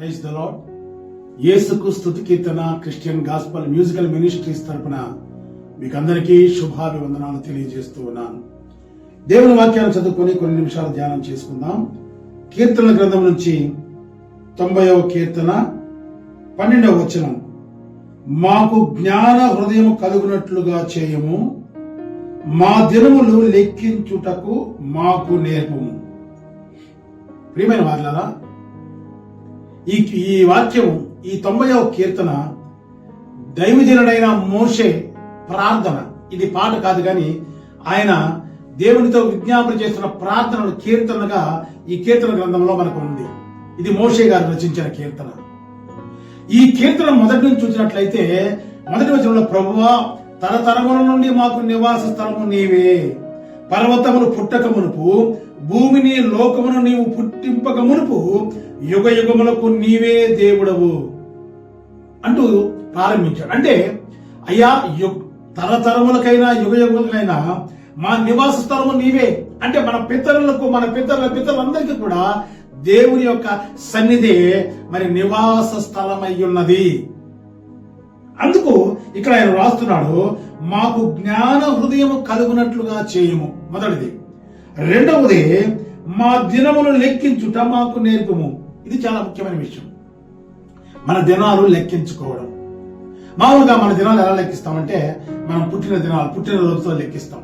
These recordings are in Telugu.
ప్రైజ్ ద లాడ్ యేసుకు స్థుతి కీర్తన క్రిస్టియన్ గాస్పల్ మ్యూజికల్ మినిస్ట్రీస్ తరపున మీకు అందరికీ శుభాభివందనాలు తెలియజేస్తూ ఉన్నాను. దేవుని వాక్యాన్ని చదువుకొని కొన్ని నిమిషాలు ధ్యానం చేసుకుందాం. కీర్తన గ్రంథం నుంచి తొంభైవ కీర్తన పన్నెండవ వచనం. మాకు జ్ఞాన హృదయం కలుగునట్లుగా చేయము. మా దినములు లెక్కించుటకు మాకు నేర్పము. ప్రియమైన వాళ్ళారా ఈ ఈ వాక్యం ఈ తొంభైవ కీర్తన దైవజనుడైన మోషే ప్రార్థన. ఇది పాట కాదు కానీ ఆయన దేవునితో విజ్ఞాపన చేస్తున్న ప్రార్థనలు కీర్తనగా ఈ కీర్తన గ్రంథంలో మనకు ఉంది. ఇది మోషే గారు రచించిన కీర్తన. ఈ కీర్తన మొదటి నుంచి చూసినట్లయితే మొదటి వచనంలో ప్రభువా తరతరముల నుండి మాకు నివాస స్థలము నీవే. పర్వతమును పుట్టక మునుపు భూమిని లోకమును నీవు పుట్టింపక మునుపు యుగ యుగములకు నీవే దేవుడవు అంటూ ప్రారంభించాడు. అంటే అయ్యా యు తరతరములకైనా యుగ యుగములకైనా మా నివాస స్థలము నీవే. అంటే మన పితరులకు మన పితరుల పితరులందరికీ కూడా దేవుని యొక్క సన్నిధి మరి నివాస స్థలమై ఉన్నది. అందుకు ఇక్కడ ఆయన రాస్తున్నాడు మాకు జ్ఞాన హృదయము కలుగునట్లుగా చేయము. మొదటిది. రెండవది మా దినములు లెక్కించుట మాకు నేర్పము. ఇది చాలా ముఖ్యమైన విషయం. మన దినాలు లెక్కించుకోవడం. మామూలుగా మన దినాలు ఎలా లెక్కిస్తామంటే మనం పుట్టిన దినాలు పుట్టినరోజుతో లెక్కిస్తాం.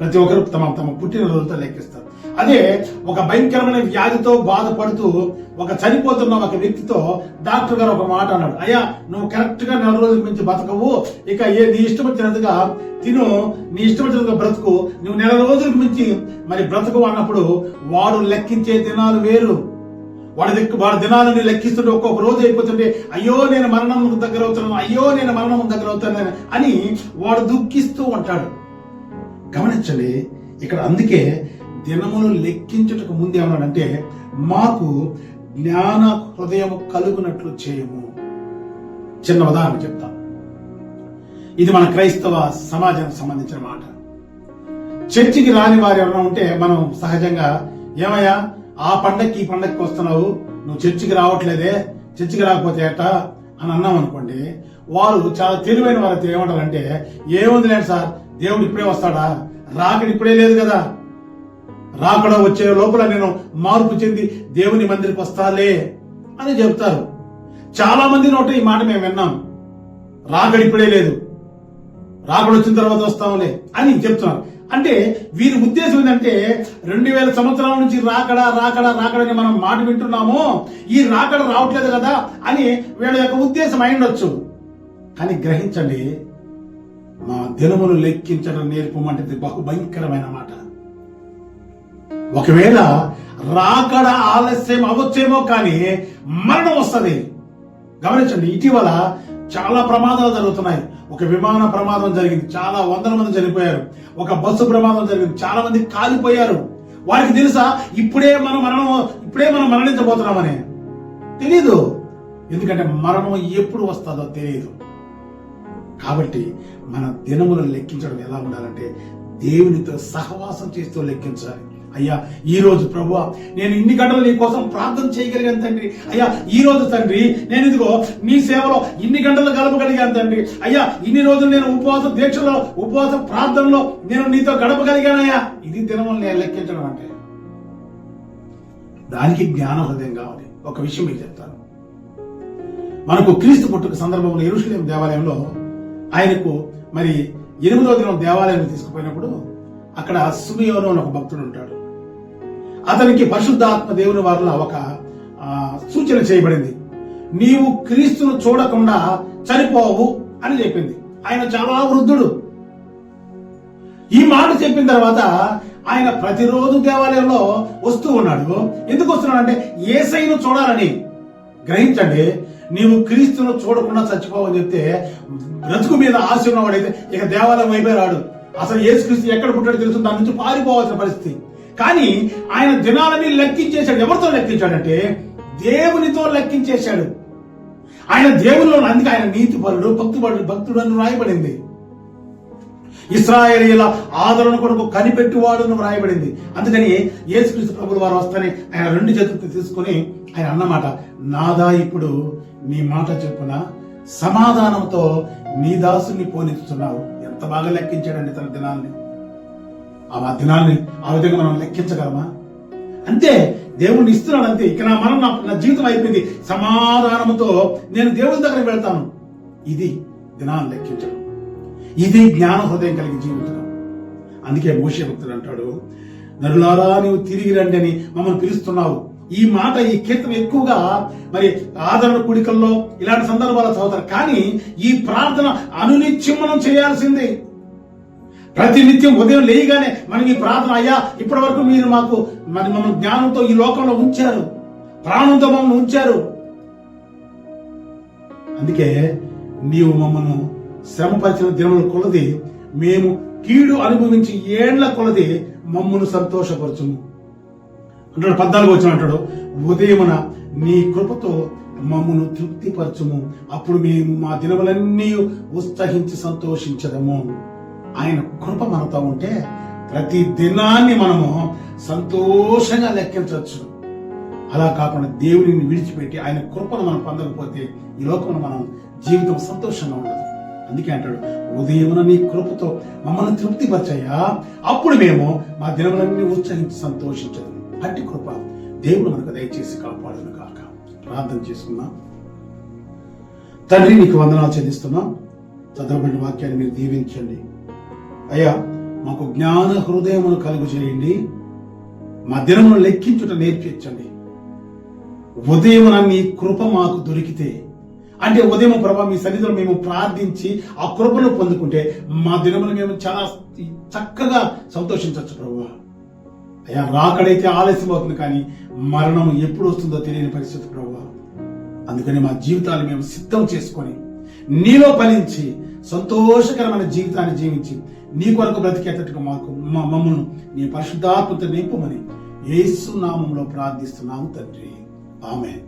ప్రతి ఒక్కరు తమ తమ పుట్టినరోజుతో లెక్కిస్తారు. అదే ఒక భయంకరమైన వ్యాధితో బాధపడుతూ ఒక చనిపోతున్న ఒక వ్యక్తితో డాక్టర్ గారు ఒక మాట అన్నాడు. అయ్యా నువ్వు కరెక్ట్గా నెల రోజుల మించి బతకవు. ఇక ఏ నీ ఇష్టం వచ్చినట్టుగా తిను. నీ ఇష్టం వచ్చినట్టుగా బ్రతుకు. నువ్వు నెల రోజులకు మించి మరి బ్రతకు అన్నప్పుడు వాడు లెక్కించే దినాలు వేరు. వాడి దిక్కు వాడి దినాలను లెక్కిస్తుంటే ఒక్కొక్క రోజు అయిపోతుంటే అయ్యో నేను మరణం దగ్గర అవుతున్నాను. అయ్యో నేను మరణం దగ్గర అవుతున్నాను అని వాడు దుఃఖిస్తూ ఉంటాడు. గమనించండి ఇక్కడ అందుకే దినమును లెక్కించుటకు ముందు ఏమన్నాడంటే మాకు జ్ఞాన హృదయం కలుగునట్లు చేయము. చిన్న ఉదాహరణ చెప్తాం. ఇది మన క్రైస్తవ సమాజానికి సంబంధించిన మాట. చర్చికి రాని వారు ఎవరైనా ఉంటే మనం సహజంగా ఏమయ్యా ఆ పండక్కి ఈ పండక్కి వస్తున్నావు నువ్వు చర్చికి రావట్లేదే చర్చికి రాకపోతే ఏట? అని అన్నాం అనుకోండి వారు చాలా తెలివైన వారైతే ఏమంటారంటే ఏముంది లేదు సార్ దేవుడు ఇప్పుడే వస్తాడా? రాకడి ఇప్పుడే లేదు కదా. రాకడ వచ్చే లోపల నేను మార్పు చెంది దేవుని మందిరికి వస్తాలే అని చెప్తారు చాలా మంది నోట ఈ మాట మేము విన్నాం. రాకడ ఇప్పుడే లేదు. రాకడ వచ్చిన తర్వాత వస్తాంలే అని చెప్తున్నారు. అంటే వీరి ఉద్దేశం ఏంటంటే రెండు వేల సంవత్సరాల నుంచి రాకడా రాకడా రాకడని మనం మాట వింటున్నాము. ఈ రాకడ రావట్లేదు కదా అని వీళ్ళ యొక్క ఉద్దేశం అయి ఉండొచ్చు కానీ గ్రహించండి మా దినములు లెక్కించడం నేర్పమంటే బహు భయంకరమైన మాట. ఒకవేళ రాకడ ఆలస్యం అవ్వచ్చేమో కానీ మరణం వస్తుంది. గమనించండి ఇటీవల చాలా ప్రమాదాలు జరుగుతున్నాయి. ఒక విమాన ప్రమాదం జరిగింది చాలా వందల మంది చనిపోయారు. ఒక బస్సు ప్రమాదం జరిగింది చాలా మంది కాలిపోయారు. వారికి తెలుసా ఇప్పుడే మనం మరణం ఇప్పుడే మనం మరణించబోతున్నామని? తెలీదు. ఎందుకంటే మరణం ఎప్పుడు వస్తుందో తెలియదు కాబట్టి మన దినములను లెక్కించడం ఎలా ఉండాలంటే దేవునితో సహవాసం చేస్తూ లెక్కించాలి. అయ్యా ఈ రోజు ప్రభు నేను ఇన్ని గంటలు నీ కోసం ప్రార్థన చేయగలిగాను తండ్రి. అయ్యా ఈ రోజు తండ్రి నేను ఇదిగో నీ సేవలో ఇన్ని గంటలు గడపగలిగాను తండ్రి. అయ్యా ఇన్ని రోజులు నేను ఉపవాస దీక్షలో ఉపవాస ప్రార్థనలో నేను నీతో గడపగలిగానయ్యా. ఇది దినములు నేను లెక్కించడం అంటే. దానికి జ్ఞాన హృదయం కావాలి. ఒక విషయం మీకు చెప్తాను. మనకు క్రీస్తు పుట్టుక సందర్భంలో ఎరుషులేం దేవాలయంలో ఆయనకు మరి ఎనిమిదో దినం దేవాలయం తీసుకుపోయినప్పుడు అక్కడ సుమియోను అని ఒక భక్తుడు ఉంటాడు. అతనికి పరిశుద్ధాత్మ దేవుని వారిలో ఒక సూచన చేయబడింది. నీవు క్రీస్తును చూడకుండా చనిపోవు అని చెప్పింది. ఆయన చాలా వృద్ధుడు. ఈ మాట చెప్పిన తర్వాత ఆయన ప్రతిరోజు దేవాలయంలో వస్తూ ఉన్నాడు. ఎందుకు వస్తున్నాడు అంటే ఏసైను చూడాలని. గ్రహించండి నీవు క్రీస్తును చూడకుండా చచ్చిపోవని చెప్తే బ్రతుకు మీద ఆశ ఉన్నవాడైతే ఇక దేవాలయం వైపే రాడు. అసలు ఏసు క్రీస్తు ఎక్కడ పుట్టాడు తెలుసు దాని నుంచి పారిపోవాల్సిన పరిస్థితి. కానీ ఆయన దినాలని లెక్కించేశాడు. ఎవరితో లెక్కించాడంటే దేవునితో లెక్కించేశాడు. ఆయన దేవుల్లో అందుకే ఆయన నీతిపరుడు భక్తుపరుడు భక్తుడు అని రాయబడింది ఇస్రాయేలీల ఆదరణ కొరకు కనిపెట్టువాడును వ్రాయబడింది. అందుకని యేసుక్రీస్తు ప్రభులు వారు వస్తేనే ఆయన రెండు చేతులతో తీసుకుని ఆయన అన్నమాట నాదా ఇప్పుడు నీ మాట చెప్పున సమాధానంతో నీ దాసుని పోనిస్తున్నావు. ఎంత బాగా లెక్కించాడండి తన దినాల్ని ఆ దినాల్ని ఆ విధంగా మనం లెక్కించగలమా? అంతే దేవుణ్ణి ఇస్తున్నాడు అంతే ఇక నా మనం నా నా జీవితం అయిపోయింది. సమాధానంతో నేను దేవుని దగ్గరికి వెళ్తాను. ఇది దినాన్ని లెక్కించడం. ఇది జ్ఞాన హృదయం కలిగి జీవించడం అందుకే మోషే భక్తుడు అంటాడు నరులారా నీవు తిరిగి రండి అని మమ్మల్ని పిలుస్తున్నావు. ఈ మాట ఈ కీర్తన ఎక్కువగా మరి ఆదరణ కుడికల్లో ఇలాంటి సందర్భాలు చదువుతారు. కానీ ఈ ప్రార్థన అనునిత్యం మనం చేయాల్సిందే. ప్రతినిత్యం ఉదయం లేయగానే మనకి ఈ ప్రార్థన అయ్యా ఇప్పటి వరకు మీరు మాకు మరి మమ్మల్ని జ్ఞానంతో ఈ లోకంలో ఉంచారు. ప్రాణంతో మమ్మల్ని ఉంచారు. అందుకే నీవు మమ్మల్ని శ్రమపరిచిన దినముల కొలది మేము కీడు అనుభవించి ఏండ్ల కొలది మమ్మను సంతోషపరచుము. అంటాడు పద్నాలుగు వచ్చిన అంటాడు ఉదయమున నీ కృపతో మమ్మను తృప్తిపరచుము. అప్పుడు మేము మా దినములన్నీ ఉత్సహించి సంతోషించదము. ఆయన కృప మనతో ఉంటే ప్రతి దినాన్ని మనము సంతోషంగా లెక్కించవచ్చు. అలా కాకుండా దేవుడిని విడిచిపెట్టి ఆయన కృపను మనం పొందకపోతే ఈ లోకంలో మనం జీవితం సంతోషంగా ఉండదు. అందుకే అంటాడు ఉదయమున నీ కృపతో మమ్మల్ని తృప్తిపరచయ్యా అప్పుడు మేము మా దినములన్నీ ఉత్సహించి సంతోషించదు అట్టి కృప దేవుడు మనకు దయచేసి కాపాడును కాక ప్రార్థన చేసుకుందాం. తండ్రి నీకు వందనాలు చెల్లిస్తున్నాం. చదవబడిన వాక్యాన్ని మీరు దీవించండి. అయ్యా మాకు జ్ఞాన హృదయమును కలుగు చేయండి మా దినమును లెక్కించుట నేర్పించండి. ఉదయం నీ కృప మాకు దొరికితే అంటే ఉదయం ప్రభా మీ సన్నిధిలో మేము ప్రార్థించి ఆ కృపను పొందుకుంటే మా దినములు మేము చాలా చక్కగా సంతోషించవచ్చు ప్రభా. అయ్యా రాకడైతే ఆలస్యం అవుతుంది కానీ మరణం ఎప్పుడు వస్తుందో తెలియని పరిస్థితి ప్రభు. అందుకని మా జీవితాలు మేము సిద్ధం చేసుకొని నీలో ఫలించి సంతోషకరమైన జీవితాన్ని జీవించి నీ కొరకు బ్రతికేటట్టుగా మాకు మా మమ్మల్ని నీ పరిశుద్ధాత్మత నింపమని యేసు నామంలో ప్రార్థిస్తున్నాము తండ్రి. ఆమె